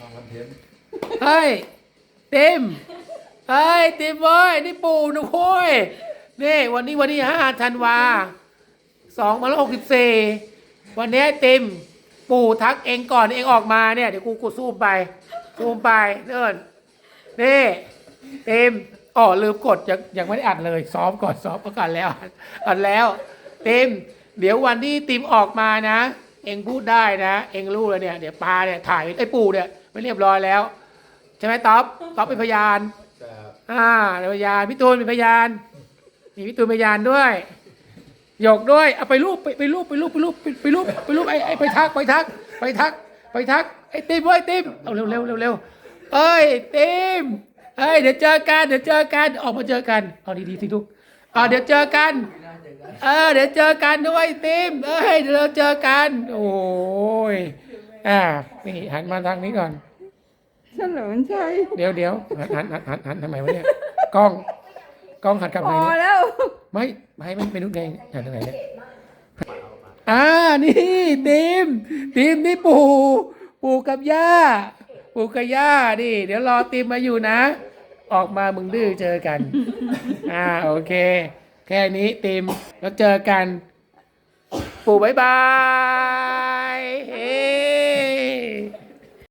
ทำคอนเทนต์เฮ้ยติมเฮ้ยติมเว้ยนี่ปู่นะโว้ยนี่วันนี้วันที่ห้าธันวาสองพันหกสิบสี่วันนี้ติมปู่ทักเองก่อนเองออกมาเนี่ยเดี๋ยวกูกูซูมไปซูมไปเนิ่นนี่ติมอ๋อลืมกดยังยังไม่ได้อัดเลย ซ้อมก่อนซ้อมก็กันแล้วอัดแล้วติมเดี๋ยววันที่ติมออกมานะ เองพูดได้นะ เองรู้เลยเนี่ยเดี๋ยวปาเนี่ยถ่ายไอ้ปู่เนี่ยไม่เรียบร้อยแล้ว ใช่ไหมต๊อบต๊อบเป็นพยานแต่อ่าเป็นพยานพี่ตูนเป็นพยานมีพี่ตูนเป็นพยานด้วยหยกด้วยเอาไปรูปไปไปรูปไปรูปไปรูปไปไปรูปไปรูปไอ้ไอ้ไปทักไปทัก ไปทัก ไปทักไอ้ติมเว้ยติมเอาเร็วเร็วเร็วเร็วเอ้ยติมเอ้ยเดี๋ยวเจอกันเดี๋ยวเจอกันออกมาเจอกันเอาดีๆสิลูก อ่าเดี๋ยวเจอกัน เออ เดี๋ยวเจอกันด้วยติมเอ้ยเดี๋ยวเราเจอกัน โอ้ยอ่านี่หันมาทางนี้ก่อน เฉลิมชัยเดี๋ยวเดี๋ยวหันหันหันหันหันทำไมวะเนี่ยกล้องกล้องหันกลับพไหนอเนี่ยแล้ว ไม่ไม่ไม่ไม่รู้ไงหันทางไหนเนี่ยอ่านี่ทีมทีมนี่ปู่ปู่กับย่าปู่กับย่านี่เดี๋ยวรอทีมมาอยู่นะ ออกมามึงดื้อเจอกัน อ่าโอเค แค่นี้ทีมแล้วเจอกัน ปู่บายบาย